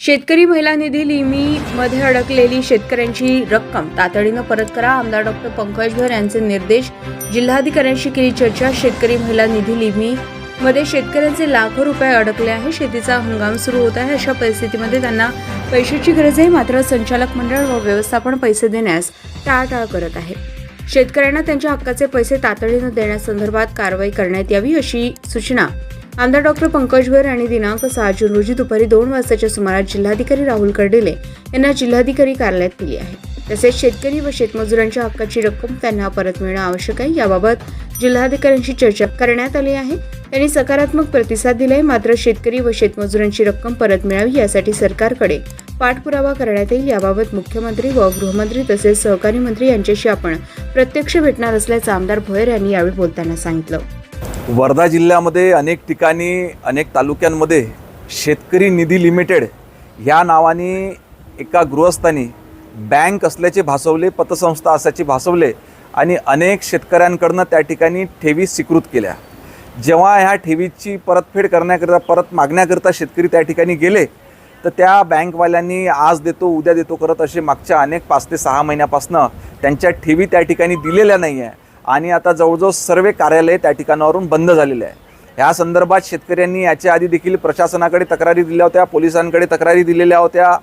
शेतकरी महिला निधी लिमीमध्ये अडकलेली शेतकऱ्यांची रक्कम. तातडीनं परत करा आमदार डॉक्टर पंकज भर यांचे निर्देश. जिल्हाधिकाऱ्यांशी केली चर्चा. शेतकरी महिला निधी लिमी मध्ये शेतकऱ्यांचे लाखो रुपये अडकले आहे. शेतीचा हंगाम सुरू होत आहे. अशा परिस्थितीमध्ये त्यांना पैशाची गरज आहे. मात्र संचालक मंडळ व व्यवस्थापन पैसे देण्यास टाळाटाळ करत आहे. शेतकऱ्यांना त्यांच्या हक्काचे पैसे तातडीनं देण्यासंदर्भात कारवाई करण्यात यावी अशी सूचना आमदार डॉक्टर पंकज भर यांनी दिनांक सहा जून रोजी दुपारी दोन वाजताच्या सुमारास जिल्हाधिकारी राहुल कर्डिले यांना जिल्हाधिकारी कार्यालयात दिली आहे. तसेच शेतकरी व शेतमजुरांच्या हक्काची रक्कम त्यांना परत मिळणं आवश्यक आहे. याबाबत जिल्हाधिकाऱ्यांशी चर्चा करण्यात आली आहे. त्यांनी सकारात्मक प्रतिसाद दिलाय. मात्र शेतकरी व शेतमजुरांची रक्कम परत मिळावी यासाठी सरकारकडे पाठपुरावा करण्यात येईल. याबाबत मुख्यमंत्री व गृहमंत्री तसेच सहकारी मंत्री यांच्याशी आपण प्रत्यक्ष भेटणार असल्याचं आमदार भोयर यांनी यावेळी बोलताना सांगितलं. वर्धा जिल्ह्यामध्ये अनेक ठिकाणी अनेक तालुक्यांमध्ये शेतकरी निधी लिमिटेड ह्या नावाने एका गृहस्थानी बँक असल्याचे भासवले पतसंस्था असल्याचे भासवले आणि अनेक शेतकऱ्यांकडनं त्या ठिकाणी ठेवी स्वीकृत केल्या. जेव्हा ह्या ठेवीची परतफेड करण्याकरिता परत मागण्याकरिता शेतकरी त्या ठिकाणी गेले तर त्या बँकवाल्यांनी आज देतो उद्या देतो करत असे मागच्या अनेक पाच ते सहा महिन्यापासनं त्यांच्या ठेवी त्या ठिकाणी दिलेल्या नाही आहे आणि आता जवळजवळ सर्व कार्यालय त्या ठिकाणावरून बंद झालेले आहे. ह्या संदर्भात शेतकऱ्यांनी याच्या आधी देखील प्रशासनाकडे तक्रारी दिल्या होत्या पोलिसांकडे तक्रारी दिलेल्या होत्या.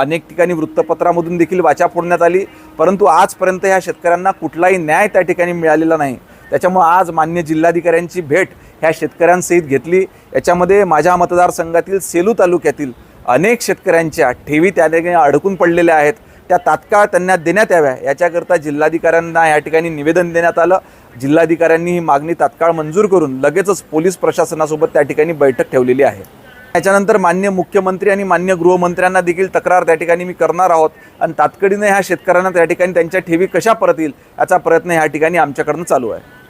अनेक ठिकाणी वृत्तपत्रामधून देखील वाचा फोडण्यात आली. परंतु आजपर्यंत ह्या शेतकऱ्यांना कुठलाही न्याय त्या ठिकाणी मिळालेला नाही. त्याच्यामुळं आज मान्य जिल्हाधिकाऱ्यांची भेट ह्या शेतकऱ्यांसहित घेतली. याच्यामध्ये माझ्या मतदारसंघातील सेलू तालुक्यातील अनेक शेतकऱ्यांच्या ठेवी त्या ठिकाणी अडकून पडलेल्या आहेत. त्या तात्काळ त्यांना देण्यात याव्या. याच्याकरता जिल्हाधिकाऱ्यांना या ठिकाणी निवेदन देण्यात आलं. जिल्हाधिकाऱ्यांनी ही मागणी तात्काळ मंजूर करून लगेचच पोलीस प्रशासनासोबत त्या ठिकाणी बैठक ठेवलेली आहे. त्याच्यानंतर मान्य मुख्यमंत्री आणि मान्य गृहमंत्र्यांना देखील तक्रार त्या ठिकाणी मी करणार आहोत. आणि तातडीने ह्या शेतकऱ्यांना त्या ठिकाणी त्यांच्या ठेवी कशा परत येईल याचा प्रयत्न ह्या ठिकाणी आमच्याकडनं चालू आहे.